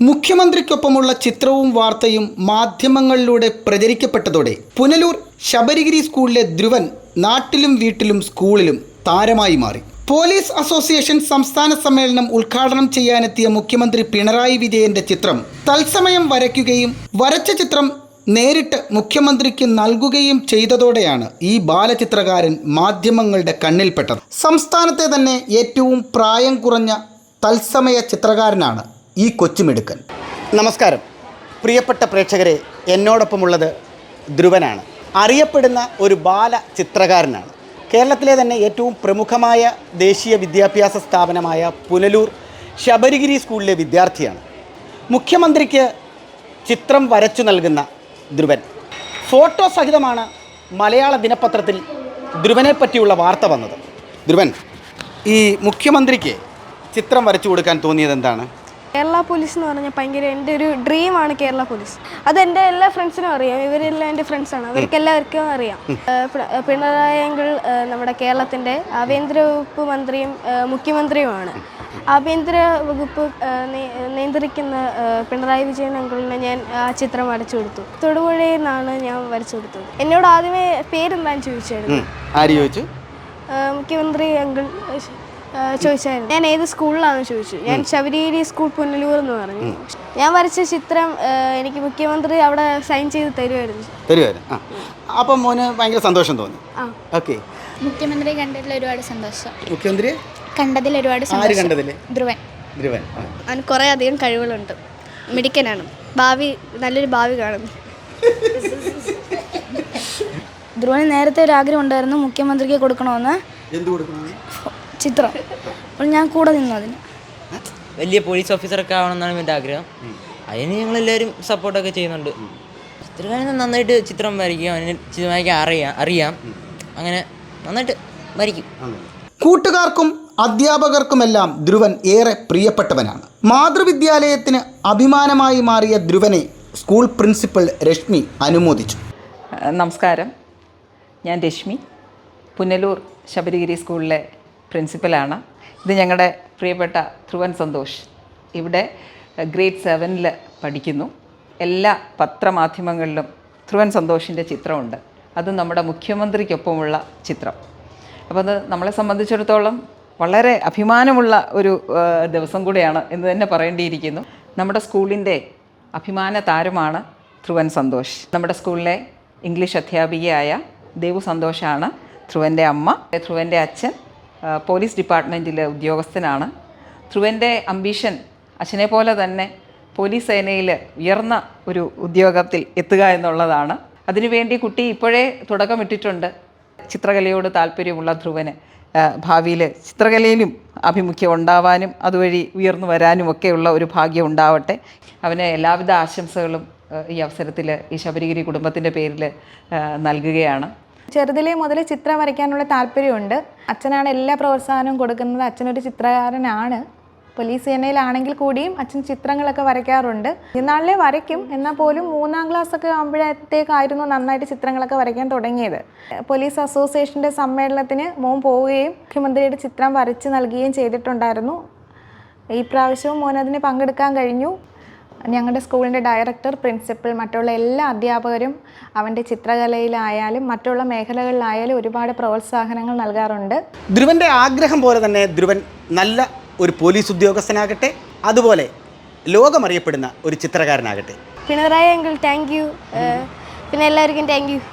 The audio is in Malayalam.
മുഖ്യമന്ത്രിക്കൊപ്പമുള്ള ചിത്രവും വാർത്തയും മാധ്യമങ്ങളിലൂടെ പ്രചരിക്കപ്പെട്ടതോടെ പുനലൂർ ശബരിഗിരി സ്കൂളിലെ ധ്രുവൻ നാട്ടിലും വീട്ടിലും സ്കൂളിലും താരമായി മാറി. പോലീസ് അസോസിയേഷൻ സംസ്ഥാന സമ്മേളനം ഉദ്ഘാടനം ചെയ്യാനെത്തിയ മുഖ്യമന്ത്രി പിണറായി വിജയന്റെ ചിത്രം തത്സമയം വരയ്ക്കുകയും വരച്ച ചിത്രം നേരിട്ട് മുഖ്യമന്ത്രിക്ക് നൽകുകയും ചെയ്തതോടെയാണ് ഈ ബാലചിത്രകാരൻ മാധ്യമങ്ങളുടെ കണ്ണിൽപ്പെട്ടത്. സംസ്ഥാനത്തെ തന്നെ ഏറ്റവും പ്രായം കുറഞ്ഞ തത്സമയ ചിത്രകാരനാണ് ഈ കൊച്ചുമിടുക്കൻ. നമസ്കാരം. പ്രിയപ്പെട്ട പ്രേക്ഷകരെ എന്നോടൊപ്പമുള്ളത് ധ്രുവനാണ്. അറിയപ്പെടുന്ന ഒരു ബാല ചിത്രകാരനാണ്. കേരളത്തിലെ തന്നെ ഏറ്റവും പ്രമുഖമായ ദേശീയ വിദ്യാഭ്യാസ സ്ഥാപനമായ പുനലൂർ ശബരിഗിരി സ്കൂളിലെ വിദ്യാർത്ഥിയാണ്. മുഖ്യമന്ത്രിക്ക് ചിത്രം വരച്ചു നൽകുന്ന ധ്രുവൻ. ഫോട്ടോ സഹിതമാണ് മലയാള ദിനപത്രത്തിൽ ധ്രുവനെ പറ്റിയുള്ള വാർത്ത വന്നത്. ധ്രുവൻ ഈ മുഖ്യമന്ത്രിക്ക് ചിത്രം വരച്ചു കൊടുക്കാൻ തോന്നിയത് എന്താണ് കേരള പോലീസ് എന്ന് പറഞ്ഞാൽ ഭയങ്കര എന്റെ ഒരു ഡ്രീമാണ് കേരള പോലീസ് അത് എന്റെ എല്ലാ ഫ്രണ്ട്സിനും അറിയാം. ഇവരെല്ലാം എന്റെ ഫ്രണ്ട്സാണ് അവർക്ക് എല്ലാവർക്കും അറിയാം. പിണറായെങ്കിൽ നമ്മുടെ കേരളത്തിന്റെ ആഭ്യന്തര വകുപ്പ് മന്ത്രിയും മുഖ്യമന്ത്രിയുമാണ്. ആഭ്യന്തര വകുപ്പ് നിയന്ത്രിക്കുന്ന പിണറായി വിജയൻ അങ്കിളിനെ ഞാൻ ആ ചിത്രം വരച്ചു കൊടുത്തു. തൊടുപുഴയിൽ നിന്നാണ് ഞാൻ വരച്ചു കൊടുത്തത്. എന്നോട് ആദ്യമേ പേരെന്താന്ന് ചോദിച്ചായിരുന്നു? ആര് ചോദിച്ചു? മുഖ്യമന്ത്രി അങ്കിൾ ചോദിച്ചായിരുന്നു. ഞാൻ ഏത് സ്കൂളിലാണ് ചോദിച്ചു. ഞാൻ ശബരിഗിരി സ്കൂൾ പുനലൂർ എന്ന് പറഞ്ഞു. ഞാൻ വരച്ച ചിത്രം എനിക്ക് മുഖ്യമന്ത്രി അവിടെ സൈൻ ചെയ്ത് തരുമായിരുന്നു. തരുമായിരുന്നു. അപ്പം മോന് ഭയങ്കര സന്തോഷം തോന്നി. ഓക്കെ. മുഖ്യമന്ത്രി കണ്ടതിൽ ഒരുപാട് സന്തോഷം. മുഖ്യമന്ത്രി? കണ്ടതിൽ ഒരുപാട് സന്തോഷം. ധ്രുവൻ. ധ്രുവൻ. അവന് കുറേ അധികം കഴിവുകളുണ്ട്. മിടുക്കനാണ്. ഭാവി നല്ലൊരു ഭാവി കാണുന്നു. ധ്രുവന് നേരത്തെ ഒരു ആഗ്രഹം ഉണ്ടായിരുന്നു മുഖ്യമന്ത്രിക്ക് കൊടുക്കണമെന്ന്. എന്ത് കൊടുക്കണം? ചിത്രം. അപ്പോൾ ഞാൻ കൂടെ നിന്നു അതിന്. വലിയ പോലീസ് ഓഫീസറൊക്കെ ആവണമെന്നാണ് എന്റെ ആഗ്രഹം. അതിന് ഞങ്ങളെല്ലാവരും സപ്പോർട്ടൊക്കെ ചെയ്യുന്നുണ്ട്. ചിത്രകാരൻ നന്നായിട്ട് ചിത്രം വരയ്ക്കും അവന് ചിത്രം വരയ്ക്കാൻ അറിയാം. അറിയാം അങ്ങനെ നന്നായിട്ട് വരയ്ക്കും. കൂട്ടുകാർക്കും അധ്യാപകർക്കുമെല്ലാം ധ്രുവൻ ഏറെ പ്രിയപ്പെട്ടവനാണ്. മാതൃവിദ്യാലയത്തിന് അഭിമാനമായി മാറിയ ധ്രുവനെ സ്കൂൾ പ്രിൻസിപ്പൽ രശ്മി അനുമോദിച്ചു. നമസ്കാരം. ഞാൻ രശ്മി പുനലൂർ ശബരിഗിരി സ്കൂളിലെ പ്രിൻസിപ്പലാണ്. ഇത് ഞങ്ങളുടെ പ്രിയപ്പെട്ട ധ്രുവൻ സന്തോഷ്. ഇവിടെ ഗ്രേഡ് സെവനിൽ പഠിക്കുന്നു. എല്ലാ പത്രമാധ്യമങ്ങളിലും ധ്രുവൻ സന്തോഷിന്റെ ചിത്രമുണ്ട്. അത് നമ്മുടെ മുഖ്യമന്ത്രിക്കൊപ്പമുള്ള ചിത്രം. അപ്പോൾ അത് നമ്മളെ സംബന്ധിച്ചിടത്തോളം വളരെ അഭിമാനമുള്ള ഒരു ദിവസം കൂടിയാണ് എന്ന് തന്നെ പറയേണ്ടിയിരിക്കുന്നു. നമ്മുടെ സ്കൂളിന്റെ അഭിമാന താരമാണ് ധ്രുവൻ സന്തോഷ്. നമ്മുടെ സ്കൂളിലെ ഇംഗ്ലീഷ് അധ്യാപികയായ ദേവു സന്തോഷാണ് ധ്രുവന്റെ അമ്മ. ധ്രുവന്റെ അച്ഛൻ പോലീസ് ഡിപ്പാർട്ട്മെന്റിലെ ഉദ്യോഗസ്ഥനാണ്. ധ്രുവന്റെ അംബീഷൻ അച്ഛനെ പോലെ തന്നെ പോലീസ് സേനയിൽ ഉയർന്ന ഒരു ഉദ്യോഗത്തിൽ എത്തുക എന്നുള്ളതാണ്. അതിനുവേണ്ടി കുട്ടി ഇപ്പോഴേ തുടക്കമിട്ടിട്ടുണ്ട്. ചിത്രകലയോട് താല്പര്യമുള്ള ധ്രുവന് ഭാവിയിൽ ചിത്രകലയിലും ആഭിമുഖ്യം ഉണ്ടാവാനും അതുവഴി ഉയർന്നു വരാനും ഒക്കെയുള്ള ഒരു ഭാഗ്യം ഉണ്ടാവട്ടെ. അവന് എല്ലാവിധ ആശംസകളും ഈ അവസരത്തിൽ ഈ ശബരിഗിരി കുടുംബത്തിന്റെ പേരിൽ നൽകുകയാണ്. ചെറുതിലേ മുതൽ ചിത്രം വരയ്ക്കാനുള്ള താല്പര്യമുണ്ട്. അച്ഛനാണ് എല്ലാ പ്രോത്സാഹനവും കൊടുക്കുന്നത്. അച്ഛനൊരു ചിത്രകാരനാണ്. പോലീസ് സേനയിലാണെങ്കിൽ കൂടിയും അച്ഛൻ ചിത്രങ്ങളൊക്കെ വരയ്ക്കാറുണ്ട്. ഇന്നാളിലെ വരയ്ക്കും. എന്നാൽ പോലും മൂന്നാം ക്ലാസ് ഒക്കെ ആകുമ്പോഴത്തേക്കായിരുന്നു നന്നായിട്ട് ചിത്രങ്ങളൊക്കെ വരയ്ക്കാൻ തുടങ്ങിയത്. പോലീസ് അസോസിയേഷന്റെ സമ്മേളനത്തിന് മോൻ പോവുകയും മുഖ്യമന്ത്രിയുടെ ചിത്രം വരച്ച് നൽകുകയും ചെയ്തിട്ടുണ്ടായിരുന്നു. ഈ പ്രാവശ്യവും മോൻ പങ്കെടുക്കാൻ കഴിഞ്ഞു. ഞങ്ങളുടെ സ്കൂളിന്റെ ഡയറക്ടർ പ്രിൻസിപ്പൽ മറ്റുള്ള എല്ലാ അധ്യാപകരും അവന്റെ ചിത്രകലയിലായാലും മറ്റുള്ള മേഖലകളിലായാലും ഒരുപാട് പ്രോത്സാഹനങ്ങൾ നൽകാറുണ്ട്. ധ്രുവന്റെ ആഗ്രഹം പോലെ തന്നെ ധ്രുവൻ നല്ല ഒരു പോലീസ് ഉദ്യോഗസ്ഥനാകട്ടെ അതുപോലെ ലോകമറിയപ്പെടുന്ന ഒരു ചിത്രകാരനാകട്ടെ. പിണറായി അങ്കിൾ താങ്ക് യു പിന്നെ എല്ലാവർക്കും താങ്ക് യു